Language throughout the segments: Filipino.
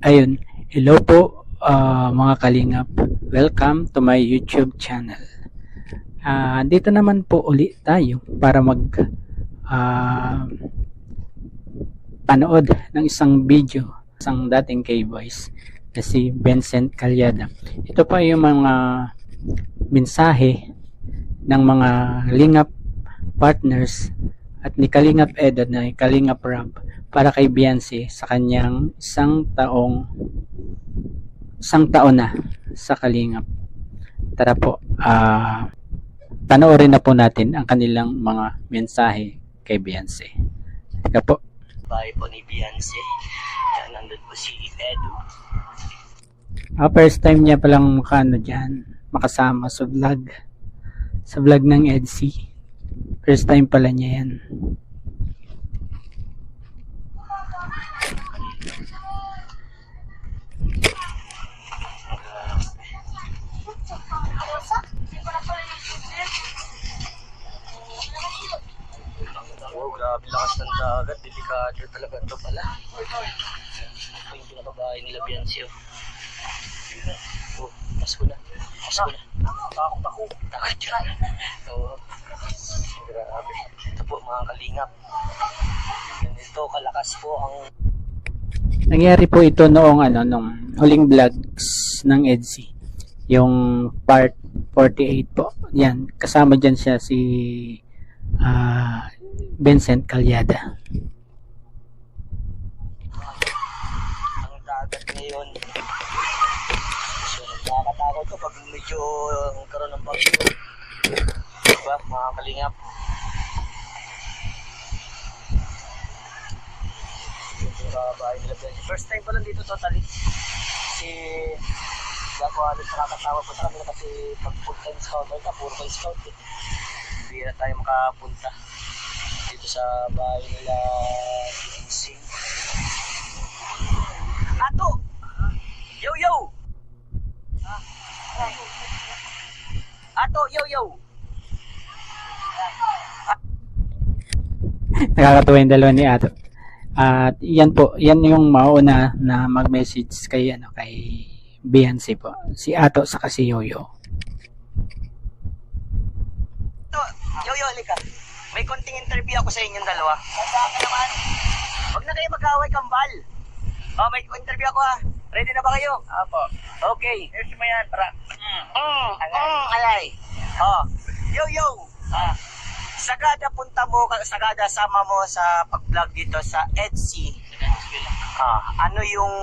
Ayun, hello po ah, mga kalingap. Welcome to my YouTube channel. Ah, dito naman po uli tayo para mag ah, panood ng isang video isang dating K-Boys na si Vincent Calyada. Ito pa yung mga mensahe ng mga Lingap partners at ni Kalingap Edo na Kalingap Rob para kay Beyonce sa kanyang isang taong isang taon na sa Kalingap. Tara po, ah panoorin na po natin ang kanilang mga mensahe kay Beyonce. Teka po. bahay po ni Beyonce. Nandun po si Edu. Ah, first time niya palang makano dyan, makasama sa vlog. Sa vlog ng Edsy. First time pala niya yan. Oh, grabe lakas ng dagat. Talaga ito pala. Ito yung pinakabahay nila Beyonce. Oh, oh pasko na. Pasko na. Takot ako. Takot yun. Oo. Grabe. Ito po mga kalingap. Ganito kalakas po ang Nangyari po ito noong ano, nung huling vlogs ng Edsy. Yung part 48 po. Yan, kasama dyan siya si ah, Vincent Calyada. ang dagat ngayon. Medyo karoon ng bagyo. Diba, mga kalingap? Yung bahay nila Beyonce. First time pa lang dito totally. Kasi hindi ako halos nakakatawa po sa kanila kasi pag full time scouter ka, puro kayo scout eh. Hindi na tayo makapunta dito sa bahay nila Beyonce. Ato! Yo, yo! Ato, yo! Nakakatuwa yung dalawa ni Ato. At yan po, yan yung mauna na mag-message kay ano kay Beyonce po. Si Ato sa si Yoyo. Ato, yo, yo, halika. May konting interview ako sa inyong dalawa. Ka naman? Huwag na kayo mag-away, kambal. Oh, may interview ako ha. Ready na ba kayo? Apo. Okay. Here's mo yan, para. Mm, mm, mm, alay. Oh, yo, yo. Ah. Sagada punta mo, sagada sama mo sa pag-vlog dito sa Etsy. Ah, ano yung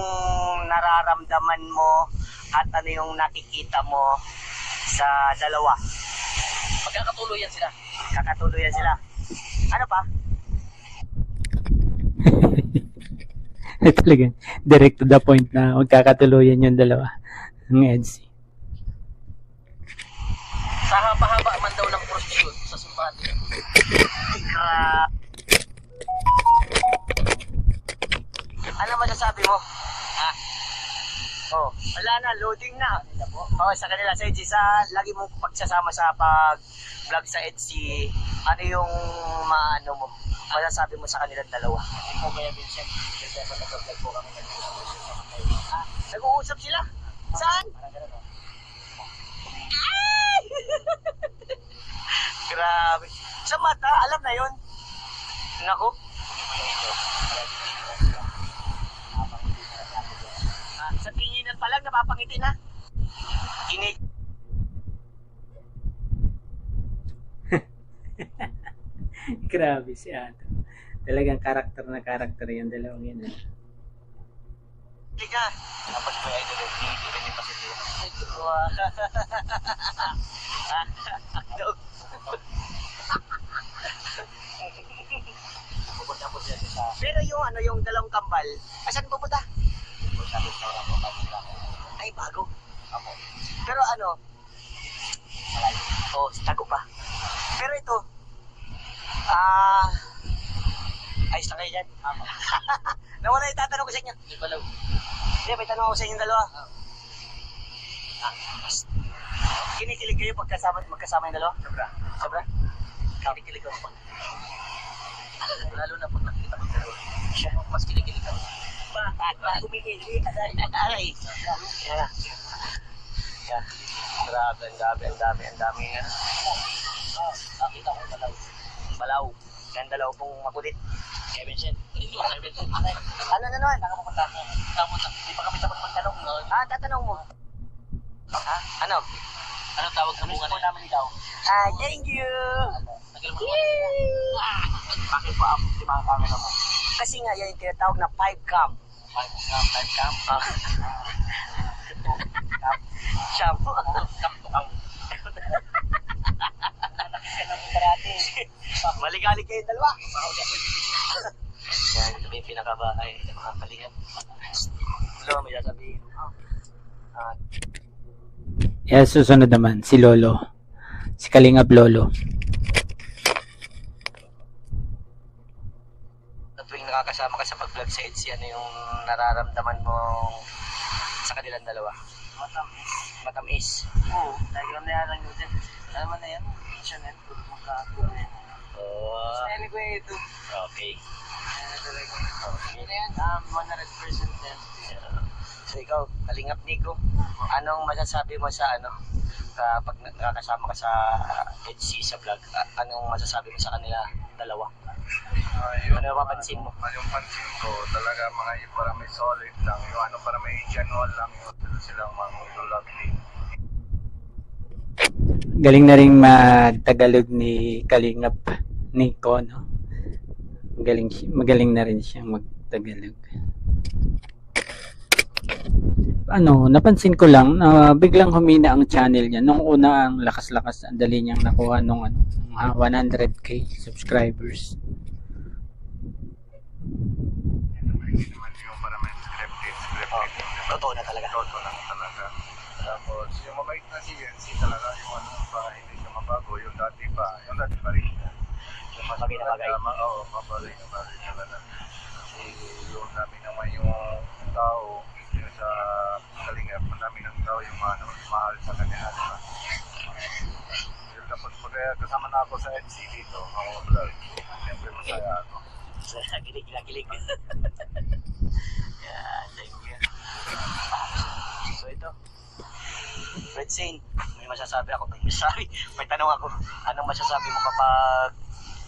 nararamdaman mo at ano yung nakikita mo sa dalawa? Magkakatuluyan sila. Kakatuluyan sila. Ano pa? Talaga, direct to the point na magkakatuluyan yung dalawa ng Edsy. Sa haba-haba man daw ng prostitute sa sumbat. Crap. Ano masasabi mo? Ha? Oh, wala na, loading na. Oh, sa kanila sa Etsy, sa lagi mong pagsasama sa pag vlog sa Etsy, ano yung maano mo? Masasabi mo sa kanilang dalawa? Hindi po kaya Vincent, kasi ako nag-vlog po kami Ah, nag-uusap sila? Saan? Ay! Grabe. Sa mata, alam na yon. Nako. Ah, sa tinginan pa lang, napapangiti na. Kinig. Grabe si Ato. Talagang karakter na karakter yung dalawang yun. ah. Hindi ka. Tapos mo ay ka pa sila. Ay, tuwa. Dog. Pupunta po sila sa... Pero yung ano, yung dalawang kambal, asan pupunta? Sa restaurant po kami Ay, bago. Apo. Pero ano, oh, tago pa. Pero ito, ah, ayos na kayo dyan. Apo. Nawala yung tatanong ko sa inyo. Hindi lang. May tanong ako sa inyong dalawa. Ah, mas- kinikilig kayo pagkasama, magkasama yung dalawa? Sobra. Sobra? Kinikilig ako pag... Lalo na pag nakikita ko dalawa. Siya, mas kinikilig ako. Kumikili. Aray. Yeah. Yeah. Grabe, ang dami, ang dami, ang dami nga. Oh, nakita ko balaw. Balaw. Yan dalaw pong makulit. Kevin Shen. Kevin Shen. Ano na naman? Nakapunta ko. Nakapunta. Hindi pa kami tapos magtanong. Ah, tatanong mo. Ano? Ano tawag sa bunga na namin ikaw? Ah, thank you. Tagal mo Bakit pa ako si mga camera mo? Kasi nga yan yung tinatawag na 5 cam. 5 cam, 5 cam. Ah. Shampoo. Cam to cam. Maligalig kayo dalawa. Yan, ito yung pinakabahay ng mga kalingat. Hello, may sasabihin. Ah, Eh, susunod naman, si Lolo. Si Kalingap Lolo. na tuwing nakakasama ka sa pag-vlog sa EDC, ano yung nararamdaman mo sa kanilang dalawa? Matamis. Matamis? Oo. Lagi kami nalang yun dyan. Ano man na yan? Siya na yun. Tulog mo ka. Oo. Sali ko ito. Okay. Okay. Ano yan? Um, 100% yan. So ikaw, Kalingap Nico, anong masasabi mo sa ano? kapag nakakasama ka sa EDC sa vlog, a- anong masasabi mo sa kanila dalawa? Ah, yun, Ano mapapansin mo? ah, yung pansin ko, talaga mga yung para may solid lang, yung ano para may genuine lang, yung sila silang mga lovely. Galing na rin magtagalog ni Kalingap Nico, no? Galing, magaling na rin siyang magtagalog. Ano, napansin ko lang na biglang humina ang channel niya. Nung una, ang lakas-lakas, ang dali niyang nakuha nung ano, nung, ah, 100k subscribers. Oh, totoo na talaga. Toto lang talaga. Tapos yung mabait na si Yancy talaga, yung ano pa, hindi siya mabago, yung dati pa, yung dati pa rin. Yung mas Bagay na bagay. Oo, mabagay na bagay talaga. Kasi yung dami naman yung tao, kalingap, madami ng tao yung ano, mahal sa kanya. Di ba? Yun, Tapos eh, kasama na ako sa NC dito, ako vlog, siyempre masaya ako. Sa kilig na kilig. Yan, thank you. So ito. Red Saint, may masasabi ako. May sorry, may tanong ako. Anong masasabi mo kapag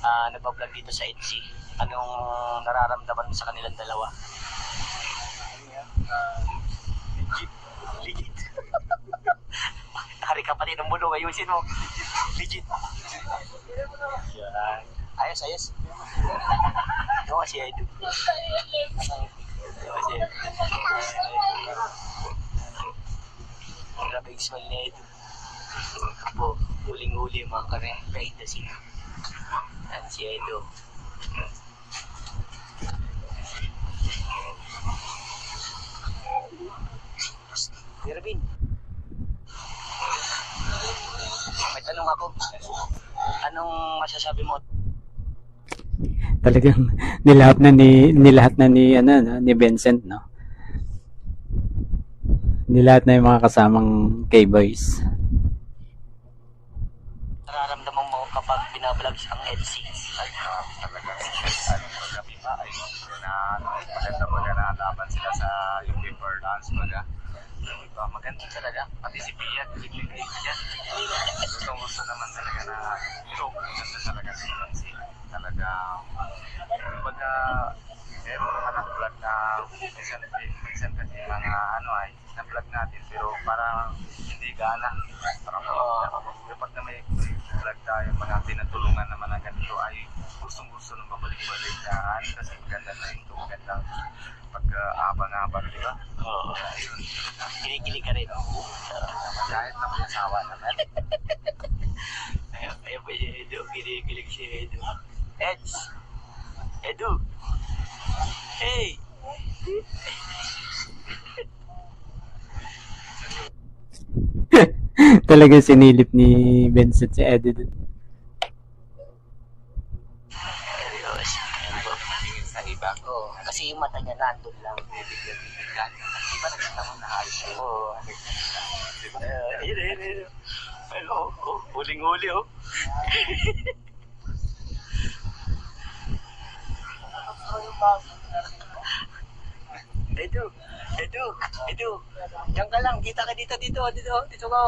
uh, nagpa-vlog dito sa EDC? Anong nararamdaman mo sa kanilang dalawa? Ano yan? Ah, legit. Legit. Hari ka pati ng bulong, ayusin mo. Legit. Yan. Ayos, ayos. Ito kasi Edu. Ito kasi Grabe yung smile ni Edu. Po, huling-huli mga kami. Behind the scene. Yan si Edu. Irvin. May tanong ako. Anong masasabi mo? Talagang nilahat na ni nilahat na ni ano no, ni Vincent no. Nilahat na yung mga kasamang K-boys. Nararamdaman mo kapag binablog ang EDC? ay uh, talaga ano mo kami ba ay na maganda mo na nalaban sila sa yung paper dance baga diba? Maganda talaga. Pati si Pia kinikilig niya. Gusto gusto naman talaga na ito maganda talaga si Nancy. Talaga kumbaga meron naman ang vlog na minsan, minsan kasi mga ano ay na vlog natin pero parang hindi gana. Parang uh, pag na may vlog tayo mga tinutulungan naman na ganito ay gustong gusto nung babalik-balik na ano kasi maganda na ito magandang pag-abang-abang di ba? Oo. Ayun. Kinikilig ka rin. Kahit na may asawa naman. Ayun, ayun pa si Edu. Kinikilig si Edu. Eds! Edu! Hey! Talagang sinilip ni Vincent si Eddie dun. Sa iba. Oo. Kasi yung mata niya nandun lang. Bibigyan-bibigyan. Di ba nakita mo na ayos? Uh, ayun, ayun, ayun. Ay, oh, oh, huling-huli, oh. Edu, Edu, Edu. Diyan ka lang, kita ka dito, dito, dito, dito ka.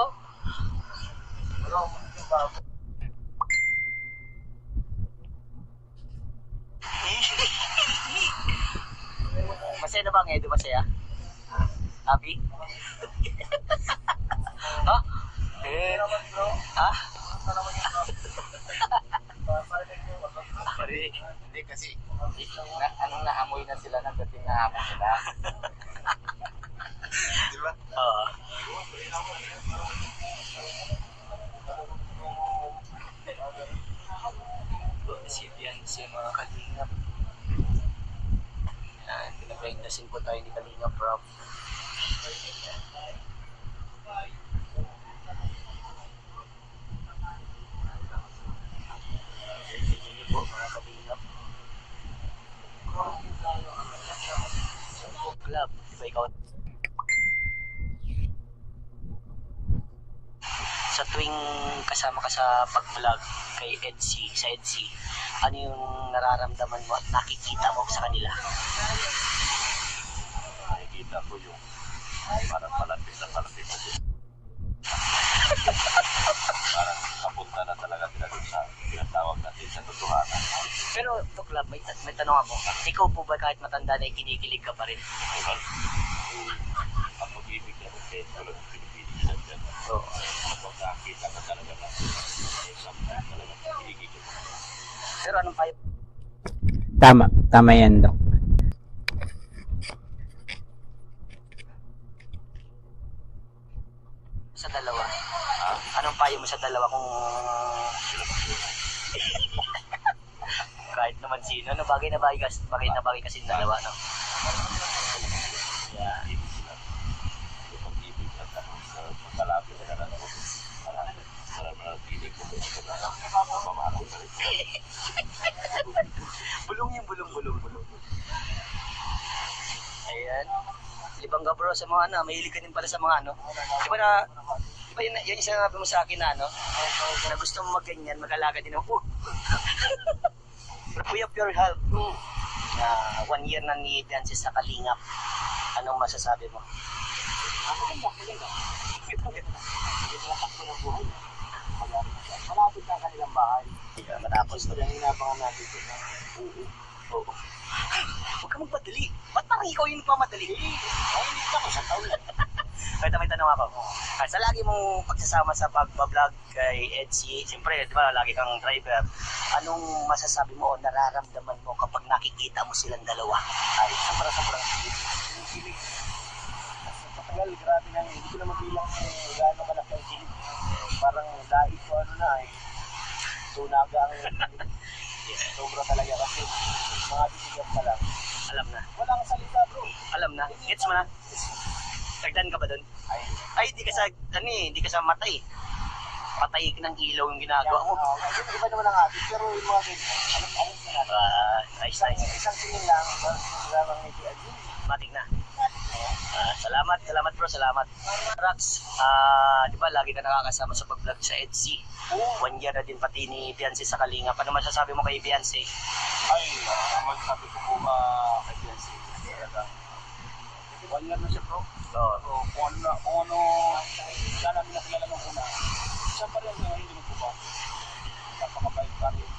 Masaya na ba ang Edu? Masaya? Happy? ha? Eh, ha? Pare, hindi kasi, na, anong naamoy na sila ng dating nahamon sila. Oo. si Fiancé mga kalingap. Yan, pinag-brainlessin po tayo ni Kalingap Rob. Sige po mga kalingap. Club, di ba ikaw sa tuwing kasama ka sa pag-vlog kay Edsy, sa Edsy, ano yung nararamdaman mo at nakikita mo sa kanila? Nakikita ko yung parang malapit na malapit na din. parang kapunta na talaga sila dun sa tinatawag natin sa totohanan. Pero, to club, may, ta- may tanong ako. Ikaw po ba kahit matanda na kinikilig ka pa rin? Diba? Ang pag-ibig na rin tulad ng pinipilig na dyan. Oo. Kapag nakakita ka talaga na eh, sometimes talaga pinigil mo. Pero anong payo? Tama, tama yan, Dok. sa dalawa? Anong payo mo sa dalawa kung... kahit naman sino, no? Bagay na bagay kasi, bagay na bagay kasi dalawa, no? Yeah. Bulong yung bulong, bulong, bulong. Ayan. Libang ka bro sa mga ano, mahilig ka din pala sa mga ano. Di ba na, di ba yun, yun yung sinabi mo sa akin na ano, na gusto mo magganyan, mag-alaga din ako. Kuya Pure Health, na one year na ni Fiancé sa Kalingap. Anong masasabi mo? Malapit na kanilang bahay. Matapos Gusto rin inabangan natin ito na Oo. Huwag ka magmadali. Ba't parang ikaw yung nagmamadali? ay hindi ako sa taon lang. Kaya may tanong ako. Ah, sa lagi mong pagsasama sa pagbablog kay Edsy, siyempre, di ba, lagi kang driver, anong masasabi mo o nararamdaman mo kapag nakikita mo silang dalawa? Ay, Sobra-sobrang kilig. Sa tagal, grabe na hindi ko na mabilang kung gaano kalaki ang kilig. Parang dahil ko ano na eh. Tunaga ang sobra talaga kasi mga bibigyan pa lang. alam na. Wala kang salita bro. Alam na. Gets mo na? Tagdan ka ba doon? Ay, Ay, di ka sa, ano eh, di ka sa matay. Patay ng ilaw yung ginagawa mo. oh, iba, iba naman ang atin. Pero yung mga ganyan, alam, alam na natin. Ah, nice, Isang, nice. isang tingin lang, parang medyo agin. Matik na. Ah, salamat, salamat bro, salamat. Rax, ah, di ba lagi ka nakakasama sa pag-vlog sa Etsy? One year na din pati ni Fiancé sa Kalinga. Ano masasabi mo kay Fiancé? Ay, uh, magsabi ko po ba kay Fiancé, talagang one year na siya bro. Oo. So, kung ano, kung ano, siya namin nakilala nung una, siya pa rin ngayon, hindi ko ba? Napakabait pa rin.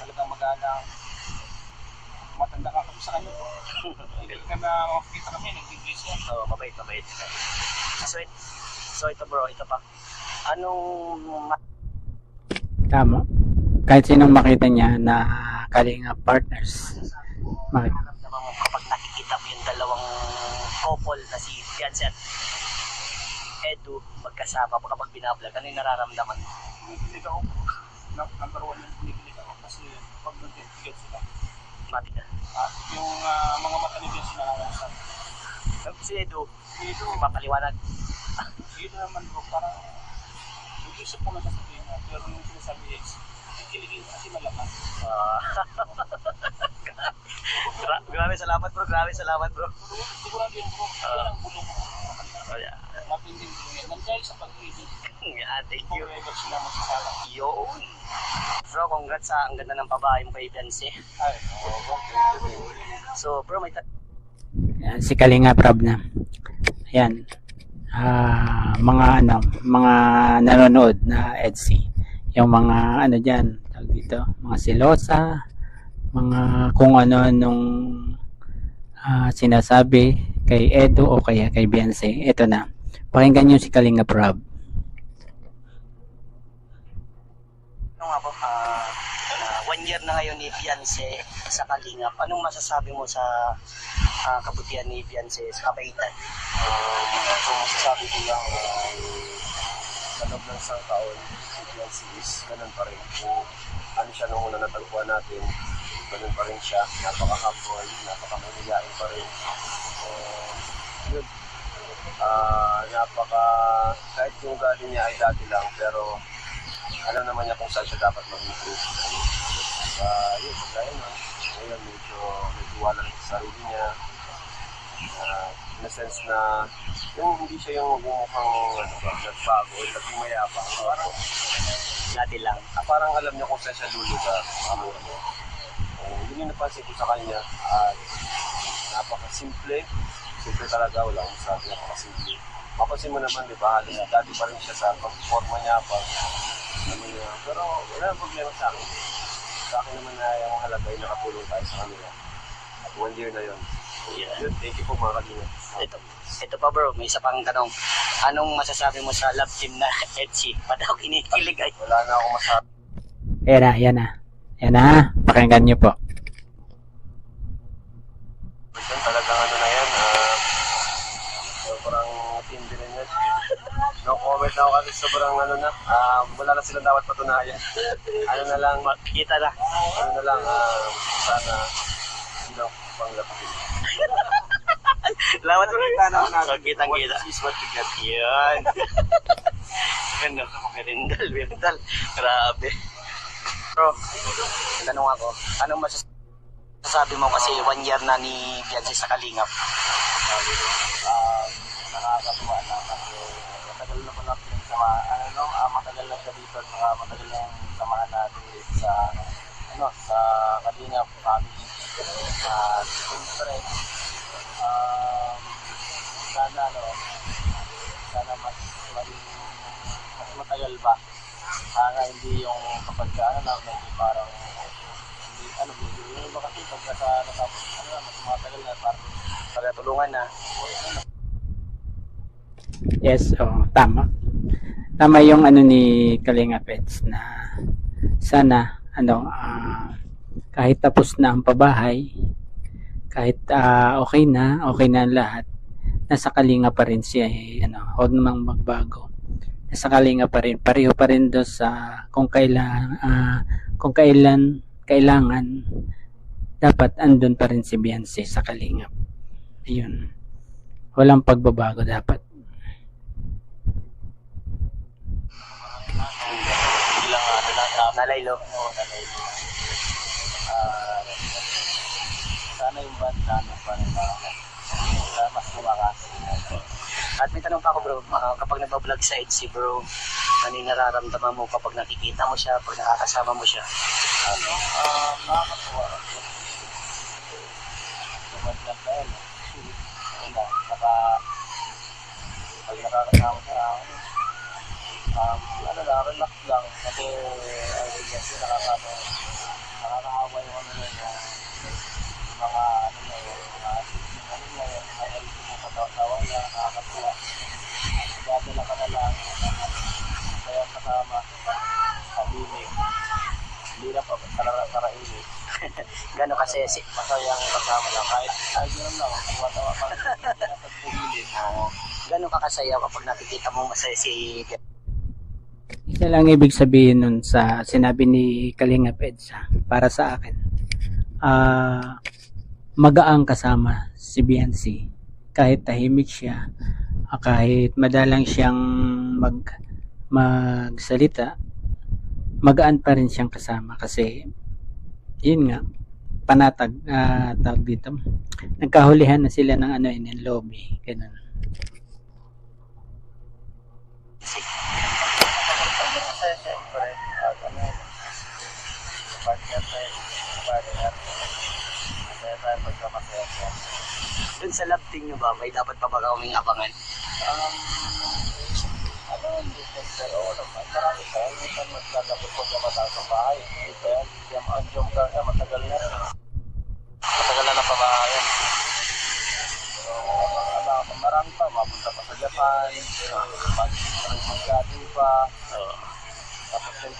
Talagang magalang. Matanda ka sa kanya. Hindi ka na makikita kami, nag-English siya. So, mabait, mabait. So, it- so ito bro, ito pa. Anong ma- Tama. Kahit sinong makita niya na Kalinga partners. Makita. kapag nakikita mo yung dalawang couple na si Fiancé at Edu magkasama kapag binablog? Ano yung nararamdaman mo? Kinikilig ako. Number one yung kinikilig ako kasi pag nag-get sila. Na. At yung ah, mga mata ni Fiancé nakakausap. Si Edu, Dito, mapaliwanag. dito naman bro, parang nag-isip ko na sasabihin niya, pero yung sinasabi niya is, kikiligin kasi malakas. Ah. Gra- grabe salamat bro, grabe salamat bro. Sigurado yun bro, yan ang bulong ko. Bulong yan. Nandahil sa pag-ibig, Yeah, thank you. forever sila magsasama. Yun. Bro, congrats sa ang ganda ng babae mo kay Fiancé. Ay. So, bro, may ta- Yan, si Kalinga Prab na. Ayan. Ah, mga ano, mga nanonood na EDSI. Yung mga ano diyan, tawag dito, mga silosa, mga kung ano nung ah, sinasabi kay Edo o kaya kay Beyonce. Ito na. Pakinggan niyo si Kalinga Prab. Ano nga po, ah, ah, one year na ngayon ni Beyonce sa Kalingap. Anong masasabi mo sa ah, kabutihan ni Beyonce sa kabaitan? Um, kung masasabi ko lang, um, sa loob ng isang taon, si Beyonce is ganun pa rin. Kung ano siya nung una natagpuan natin, ganun pa rin siya. Napaka-humble, napaka-mahihain pa rin. Um, yun. Ah, napaka, kahit yung ugali niya ay dati lang, pero alam naman niya kung saan siya dapat mag-improve. Uh, yun, kaya na. Ngayon, medyo may tiwala rin sa sarili niya. Ah, in a sense na yung hindi siya yung mukhang ano, ba, nagbago naging mayabang. Parang, Dati lang. ah, parang alam niya kung saan siya lulugar. Ano, ano. Yun yung napansin ko sa kanya. At napaka-simple. Simple talaga, wala akong sabi. Napaka-simple. Mapansin mo naman, di ba, halos dati pa rin siya sa pag-forma niya, pag ano niya. Pero wala nang problema sa akin. Sa akin naman na yung halaga ay nakatulong tayo sa kanila. At one year na yun. Yeah. Yun, thank you po mga kalina. Ito, ito pa bro, may isa pang tanong. Anong masasabi mo sa love team na Etsy? Pa daw kinikilig ay. Wala na akong masabi. Ayan na, ayan na. Ayan na, pakinggan niyo po. Yun, talagang ano na yan. ah, sobrang tindi rin yan. No comment na ako kasi sobrang ano na. ah, wala na silang dapat patunayan. Ano na lang, Makikita na. ano na lang, ah, sana hindi lang pang lapitin. Kita na So, kitang kita. What is what you get. Yan. Ano, merindal, merindal. Grabe. Bro, tanong ako, anong masasabi mo kasi one year na ni Beyonce sa Kalingap? Sabi ko, ah, nakakatuwa na kasi matagal na pala yung sama, ano, ah, matagal na siya dito at saka matagal na samahan natin sa, ano, sa Kalingap family. At siyempre, um, sana, ano, sana mas maging, mas matagal ba? Sana hindi yung kapag ka, ano lang, medyo parang, hindi, ano, medyo, iba kasi pagka sa, natapos, ano na, mas matagal na, parang, Pagkatulungan na. Yes, oh, tama. Tama yung ano ni Kalinga Pets na sana ano ah, kahit tapos na ang pabahay, kahit ah, okay na, okay na ang lahat, nasa Kalinga pa rin siya eh, ano, huwag namang magbago. Nasa Kalinga pa rin, pareho pa rin doon sa kung kailan ah, kung kailan kailangan dapat andun pa rin si Beyonce sa Kalingap. Ayun. Walang pagbabago dapat. Lang sa Nalaylo. ano, nalaylo. Ah, sana yung banda ano pa rin na sana mas lumakas. At may tanong pa ako bro, Ah, kapag nagbablog sa Etsy bro, ano yung nararamdaman mo kapag nakikita mo siya, pag nakakasama mo siya? Ano, ah, nakakatuwa. Tumad lang tayo. no? Ayun lang, saka pag nakakasama siya, um, ano lang, relax lang. Kasi, I guess, nakakano, nakakaawa yung ano na yun, yung mga, ano na yun, mga ano na yun, mga LC mo katawa-tawa niya, nakakatuwa. Dadala ka na lang, kaya kasama, tahimik. Hindi na pa, sarara-saraili. Gano'n kasi si Masayang kasama lang, kahit, ay, gano'n lang, tuwa-tawa ka, na. Oo. gano'n ka kasaya kapag nakikita mo masaya si Isa lang ibig sabihin nun sa sinabi ni Kalinga Pedsa para sa akin. Ah, magaang kasama si Beyonce. Kahit tahimik siya, ah, kahit madalang siyang mag magsalita, magaan pa rin siyang kasama kasi yun nga panatag ah tawag dito nagkahulihan na sila ng ano in lobby ganun Kasi, siyempre, at ano, partner tayo, partner. Masaya tayo pagka masaya siya. Dun sa love team nyo ba, may dapat pa ba kaming abangan? Um, ano, hindi ko pero naman, marami tayo. Minsan ko sa mataas ng bahay. Pa yan. Yung ka nga, matagal na. Matagal na na pa ba yan? So, ano, marami pa. Mapunta pa sa Japan. Mag, mag, pa. Tapos yun,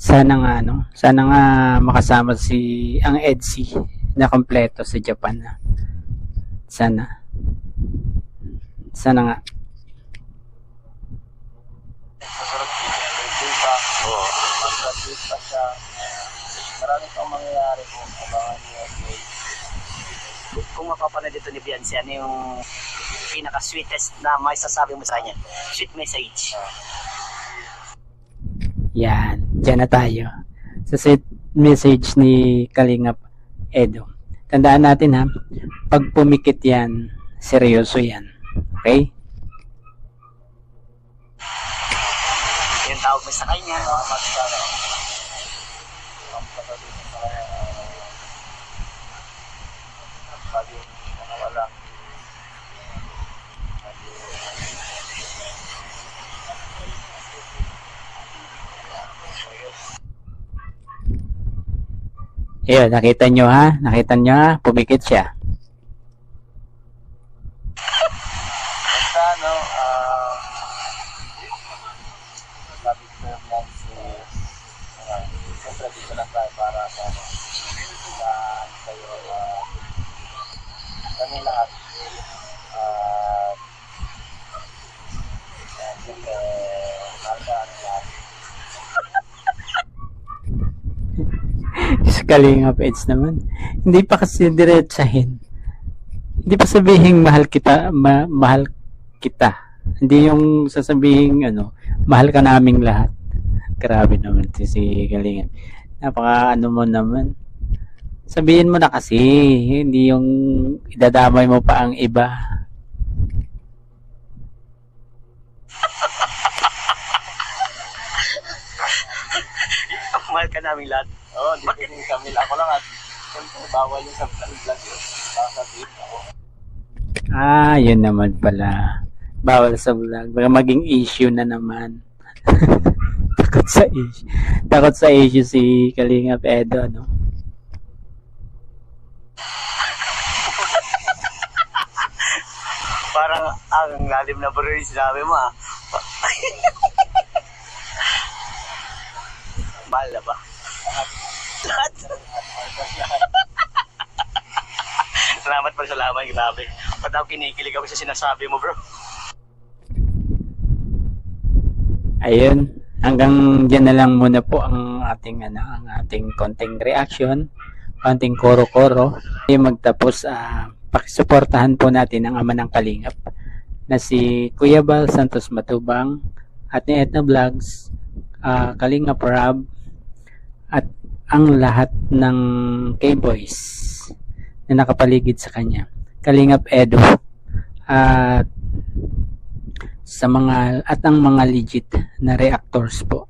Sana nga ano, sana nga makasama si ang EDSI na kompleto sa Japan. Sana. Sana nga. Masarap birthday pa. Oo. Mag-graduate pa siya. Marami pang mangyayari po. Abangan niyo. Kung mapapanood dito ni Beyonce, ano yung pinaka-sweetest na may sasabi mo sa kanya? Sweet message. Yan, dyan na tayo. Sa set message ni Kalingap Edo. Tandaan natin ha, pag pumikit yan, seryoso yan. Okay? Yung tawag mo sa kanya. Salamat sa ano. Ang pagdating sa kanya. ah, Lagi ano wala. Lagi Ayun, nakita nyo ha? Nakita nyo ha? Pumikit siya. Basta ano, ah, sabi ko lang si, uh, siyempre dito lang tayo para sa, sa kayo, ah, kami lahat, ah, uh, siyempre, nalkaan lahat. sa Kalingap Eds naman. Hindi pa kasi diretsahin. Hindi pa sabihin mahal kita, ma- mahal kita. Hindi yung sasabihin ano, mahal ka naming lahat. Grabe naman si, si Kalingap. Napaka ano mo naman. Sabihin mo na kasi, hindi yung idadamay mo pa ang iba. Mahal ka namin lahat. Oo, oh, di ko rin kami, ako lang at, siyempre, bawal yung sa vlog yun. Baka sabihin ako. Ah, yun naman pala. Bawal sa vlog. Baka maging issue na naman. takot sa issue. Takot sa issue si Kalingap Edo, no? Parang ang lalim na bro yung sinabi mo ah. Mahal na ba? Lahat. salamat pa salamat, grabe. Ba't ako kinikilig ako sa sinasabi mo bro? Ayun. Hanggang dyan na lang muna po ang ating ano, ang ating konting reaction, konting koro-koro. Magtapos ah pakisuportahan po natin ang ama ng Kalingap na si Kuya Bal Santos Matubang at ni Etna Vlogs, ah, Kalingap Rob at ang lahat ng K-Boys na nakapaligid sa kanya. Kalingap Edo at sa mga at ang mga legit na reactors po.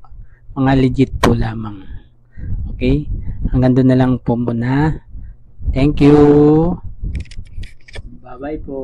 Mga legit po lamang. Okay? Hanggang doon na lang po muna. Thank you. Bye-bye po.